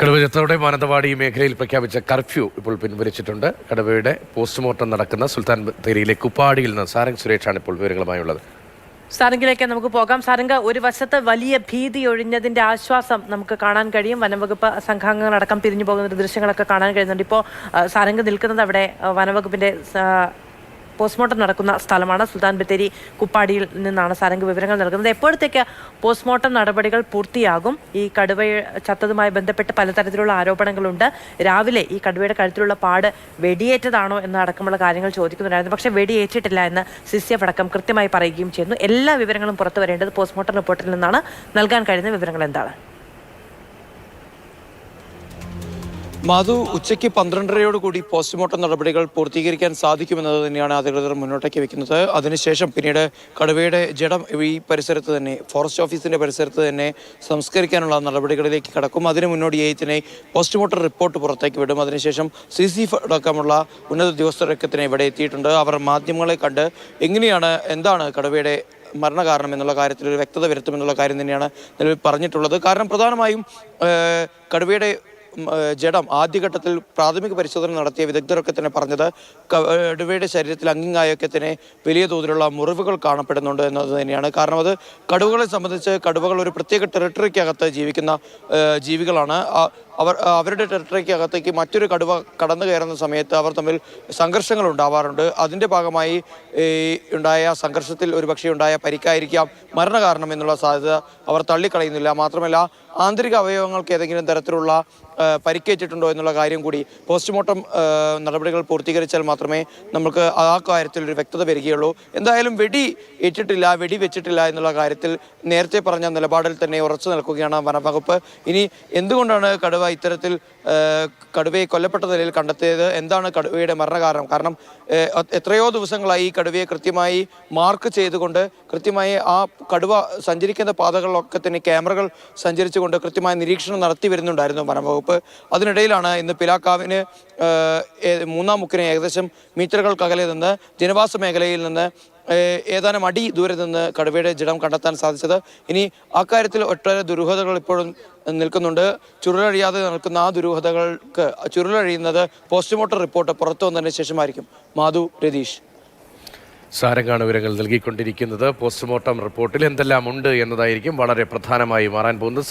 കടുവചത്തോടെ മാനന്തവാടി മേഖലയിൽ പ്രഖ്യാപിച്ച കർഫ്യൂ ഇപ്പോൾ പിൻവലിച്ചിട്ടുണ്ട്. കടുവയുടെ പോസ്റ്റ്മോർട്ടം നടക്കുന്ന സുൽത്താൻ ബത്തേരിയിലെ കുപ്പാടിയിൽ നിന്ന് സാരംഗ് സുരേഷാണ് ഇപ്പോൾ വിവരങ്ങളുമായുള്ളത്. സാരംഗിലേക്ക് നമുക്ക് പോകാം. സാരംഗ ഒരു വശത്ത് വലിയ ഭീതി ഒഴിഞ്ഞതിന്റെ ആശ്വാസം നമുക്ക് കാണാൻ കഴിയും. വനംവകുപ്പ് സംഘാംഗങ്ങളടക്കം പിരിഞ്ഞു പോകുന്ന ദൃശ്യങ്ങളൊക്കെ കാണാൻ കഴിയുന്നുണ്ട്. ഇപ്പോൾ സാരംഗ് നിൽക്കുന്നത് അവിടെ വനംവകുപ്പിന്റെ പോസ്റ്റ്മോർട്ടം നടക്കുന്ന സ്ഥലമാണ്. സുൽത്താൻ ബത്തേരി കുപ്പാടിയിൽ നിന്നാണ് സാരംഗ് വിവരങ്ങൾ നൽകുന്നത്. എപ്പോഴത്തേക്ക് പോസ്റ്റ്മോർട്ടം നടപടികൾ പൂർത്തിയാകും? ഈ കടുവ ചത്തതുമായി ബന്ധപ്പെട്ട് പലതരത്തിലുള്ള ആരോപണങ്ങളുണ്ട്. രാവിലെ ഈ കടുവയുടെ കഴുത്തിലുള്ള പാട് വെടിയേറ്റതാണോ എന്ന് അടക്കമുള്ള കാര്യങ്ങൾ ചോദിക്കുന്നുണ്ടായിരുന്നു. പക്ഷേ വെടിയേറ്റിട്ടില്ല എന്ന് സിസിഎഫ് അടക്കം കൃത്യമായി പറയുകയും ചെയ്യുന്നു. എല്ലാ വിവരങ്ങളും പുറത്തു വരേണ്ടത് പോസ്റ്റ്മോർട്ടം റിപ്പോർട്ടിൽ നിന്നാണ്. നൽകാൻ കഴിയുന്ന വിവരങ്ങൾ എന്താണ്? മധു ഉച്ചയ്ക്ക് പന്ത്രണ്ടരയോട് കൂടി പോസ്റ്റ്മോർട്ടം നടപടികൾ പൂർത്തീകരിക്കാൻ സാധിക്കുമെന്നത് തന്നെയാണ് അധികൃതർ മുന്നോട്ടേക്ക് വെക്കുന്നത്. അതിനുശേഷം പിന്നീട് കടുവയുടെ ജഡം ഈ പരിസരത്ത് തന്നെ ഫോറസ്റ്റ് ഓഫീസിന്റെ പരിസരത്ത് തന്നെ സംസ്കരിക്കാനുള്ള നടപടികളിലേക്ക് കടക്കും. അതിന് മുന്നോടിയായി തന്നെ പോസ്റ്റ്മോർട്ടം റിപ്പോർട്ട് പുറത്തേക്ക് വിടും. അതിനുശേഷം സി സി അടക്കമുള്ള ഉന്നത ഉദ്യോഗസ്ഥരൊക്കെ തന്നെ ഇവിടെ എത്തിയിട്ടുണ്ട്. അവർ മാധ്യമങ്ങളെ കണ്ട് എങ്ങനെയാണ് എന്താണ് കടുവയുടെ മരണകാരണം എന്നുള്ള കാര്യത്തിൽ ഒരു വ്യക്തത വരുത്തുമെന്നുള്ള കാര്യം തന്നെയാണ് നിലവിൽ പറഞ്ഞിട്ടുള്ളത്. കാരണം പ്രധാനമായും കടുവയുടെ ജഡം ആദ്യഘട്ടത്തിൽ പ്രാഥമിക പരിശോധന നടത്തിയ വിദഗ്ധരൊക്കെ തന്നെ പറഞ്ഞത് കടുവയുടെ ശരീരത്തിൽ അങ്ങിങ്ങായൊക്കെ തന്നെ വലിയ തോതിലുള്ള മുറിവുകൾ കാണപ്പെടുന്നുണ്ട് എന്നത് തന്നെയാണ്. കാരണം അത് കടുവകളെ സംബന്ധിച്ച് കടുവകൾ ഒരു പ്രത്യേക ടെറിട്ടറിക്കകത്ത് ജീവിക്കുന്ന ജീവികളാണ്. അവർ അവരുടെ ടെറിട്ടറിക്ക് അകത്തേക്ക് മറ്റൊരു കടുവ കടന്നു കയറുന്ന സമയത്ത് അവർ തമ്മിൽ സംഘർഷങ്ങൾ ഉണ്ടാവാറുണ്ട്. അതിന്റെ ഭാഗമായി ഉണ്ടായ സംഘർഷത്തിൽ ഒരുപക്ഷെ ഉണ്ടായ പരിക്കായിരിക്കാം മരണകാരണം എന്നുള്ള സാധ്യത അവർ തള്ളിക്കളയുന്നില്ല. മാത്രമല്ല ആന്തരിക അവയവങ്ങൾക്ക് ഏതെങ്കിലും തരത്തിലുള്ള പരിക്കേറ്റിട്ടുണ്ടോ എന്നുള്ള കാര്യം കൂടി പോസ്റ്റ്മോർട്ടം നടപടികൾ പൂർത്തീകരിച്ചാൽ മാത്രമേ നമുക്ക് ആ കാര്യത്തിൽ ഒരു വ്യക്തത വരികയുള്ളൂ. എന്തായാലും വെടി ഏറ്റിട്ടില്ല വെടി വെച്ചിട്ടില്ല എന്നുള്ള കാര്യത്തിൽ നേരത്തെ പറഞ്ഞ നിലപാടിൽ തന്നെ ഉറച്ചു നിൽക്കുകയാണ് വനംവകുപ്പ്. ഇനി എന്തുകൊണ്ടാണ് കടുവ ഇത്തരത്തിൽ കടുവയെ കൊല്ലപ്പെട്ട നിലയിൽ കണ്ടെത്തിയത് എന്താണ് കടുവയുടെ മരണകാരണം? കാരണം എത്രയോ ദിവസങ്ങളായി ഈ കടുവയെ കൃത്യമായി മാർക്ക് ചെയ്തുകൊണ്ട് കൃത്യമായി ആ കടുവ സഞ്ചരിക്കുന്ന പാതകളിലൊക്കെ തന്നെ ക്യാമറകൾ സഞ്ചരിച്ചുകൊണ്ട് കൃത്യമായ നിരീക്ഷണം നടത്തി വരുന്നുണ്ടായിരുന്നു വനംവകുപ്പ്. അതിനിടയിലാണ് ഇന്ന് പിലാക്കാവിന് മൂന്നാം മുക്കിന് ഏകദേശം മീറ്ററുകൾക്കകലെ നിന്ന് ജനവാസ മേഖലയിൽ നിന്ന് ഏതാനും അടി ദൂരെ നിന്ന് കടുവയുടെ ജഡം കണ്ടെത്താൻ സാധിച്ചത്. ഇനി അക്കാര്യത്തിൽ ഒട്ടേറെ ദുരൂഹതകൾ ഇപ്പോഴും നിൽക്കുന്നുണ്ട്. ചുരുളഴിയാതെ നിൽക്കുന്ന ആ ദുരൂഹതകൾക്ക് ചുരുളഴിയുന്നത് പോസ്റ്റ്മോർട്ടം റിപ്പോർട്ട് പുറത്തു വന്നതിന് ശേഷമായിരിക്കും. മാധു രതീഷ്. സാരംഗാണ് വിവരങ്ങൾ നൽകിക്കൊണ്ടിരിക്കുന്നത്. പോസ്റ്റ്മോർട്ടം റിപ്പോർട്ടിൽ എന്തെല്ലാം ഉണ്ട് എന്നതായിരിക്കും വളരെ പ്രധാനമായി മാറാൻ പോകുന്നത്.